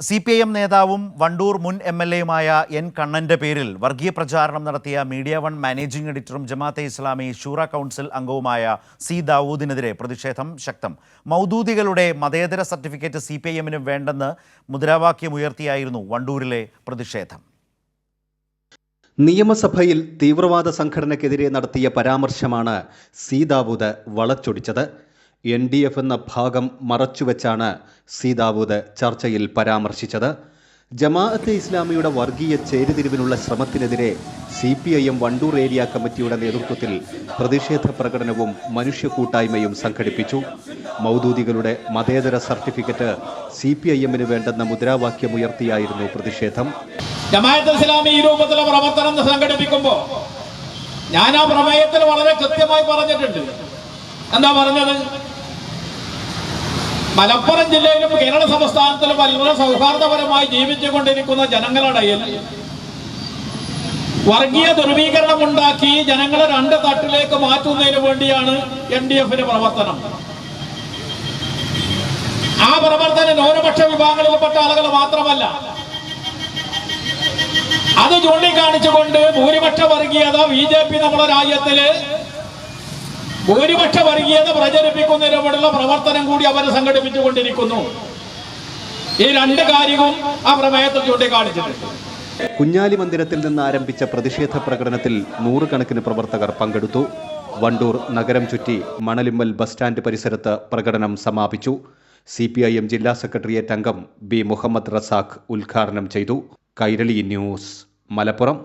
C P I M നേതാവും വണ്ടൂർ മുൻ M L എയുമായ N കണ്ണന്റെ പേരിൽ വർഗീയ പ്രചാരണം നടത്തിയ മീഡിയ വൺ മാനേജിംഗ് എഡിറ്ററും ജമാഅത്തെ ഇസ്ലാമി ഷൂറ കൗൺസിൽ അംഗവുമായ സി ദാവൂദിനെതിരെ പ്രതിഷേധം ശക്തം. മൗദൂദികളുടെ മതേതര സർട്ടിഫിക്കറ്റ് സി പി ഐ എമ്മിന് വേണ്ടെന്ന് മുദ്രാവാക്യമുയർത്തിയായിരുന്നു വണ്ടൂരിലെ പ്രതിഷേധം. നിയമസഭയിൽ തീവ്രവാദ സംഘടനയ്ക്കെതിരെ നടത്തിയ പരാമർശമാണ് സി ദാവൂദ് വളച്ചൊടിച്ചത്. എൻ ഡി എഫ് എന്ന ഭാഗം മറച്ചുവെച്ചാണ് സീതാവൂത് ചർച്ചയിൽ പരാമർശിച്ചത്. ജമാഅത്തെ ഇസ്ലാമിയുടെ വർഗീയ ചേരുതിരിവിനുള്ള ശ്രമത്തിനെതിരെ C P I M Wandoor area കമ്മിറ്റിയുടെ നേതൃത്വത്തിൽ പ്രതിഷേധ പ്രകടനവും മനുഷ്യ കൂട്ടായ്മയും സംഘടിപ്പിച്ചു. മൗദൂദികളുടെ മതേതര സർട്ടിഫിക്കറ്റ് സി പി ഐ എമ്മിന് വേണ്ടെന്ന മുദ്രാവാക്യമുയർത്തിയായിരുന്നു പ്രതിഷേധം. ഇസ്ലാമി ഈ രൂപത്തിലെ പ്രവർത്തനം സംഘടിപ്പിക്കുമ്പോൾ ഞാൻ ആ പ്രമേയത്തിൽ വളരെ കൃത്യമായി പറഞ്ഞിട്ടുണ്ട്. എന്താ പറഞ്ഞത്? മലപ്പുറം ജില്ലയിലും കേരള സംസ്ഥാനത്തിലും വളരെ സൗഹാർദ്ദപരമായി ജീവിച്ചുകൊണ്ടിരിക്കുന്ന ജനങ്ങളുടെ ഇടയിൽ വർഗീയ ധ്രുവീകരണം ഉണ്ടാക്കി ജനങ്ങളെ രണ്ട് തട്ടിലേക്ക് മാറ്റുന്നതിന് വേണ്ടിയാണ് എൻ ഡി എഫിന്റെ പ്രവർത്തനം. ആ പ്രവർത്തനം ന്യൂനപക്ഷ വിഭാഗങ്ങളിൽപ്പെട്ട ആളുകൾ മാത്രമല്ല. അത് ചൂണ്ടിക്കാണിച്ചുകൊണ്ട് ഭൂരിപക്ഷ വർഗീയത ബി ജെ പി നമ്മുടെ രാജ്യത്തിൽ ഭൂരിപക്ഷ വർഗീയത പ്രചരിപ്പിക്കുന്നതിനുള്ള പ്രവർത്തനം കൂടി അവർ സംഘടിപ്പിച്ചുകൊണ്ടിരിക്കുന്നു. ഈ രണ്ട് കാര്യവും ആ പ്രമേയത്തിൽ ചൂണ്ടിക്കാണിച്ചിട്ടുണ്ട് കുഞ്ഞാലി മന്ദിരത്തിൽ നിന്ന് ആരംഭിച്ച പ്രതിഷേധ പ്രകടനത്തിൽ നൂറുകണക്കിന് പ്രവർത്തകർ പങ്കെടുത്തു. വണ്ടൂർ നഗരം ചുറ്റി മണലിമ്മൽ ബസ് സ്റ്റാൻഡ് പരിസരത്ത് പ്രകടനം സമാപിച്ചു. സി പി ഐ എം ജില്ലാ സെക്രട്ടേറിയറ്റ് അംഗം ബി മുഹമ്മദ് റസാഖ് ഉദ്ഘാടനം ചെയ്തു. കൈരളി ന്യൂസ് മലപ്പുറം.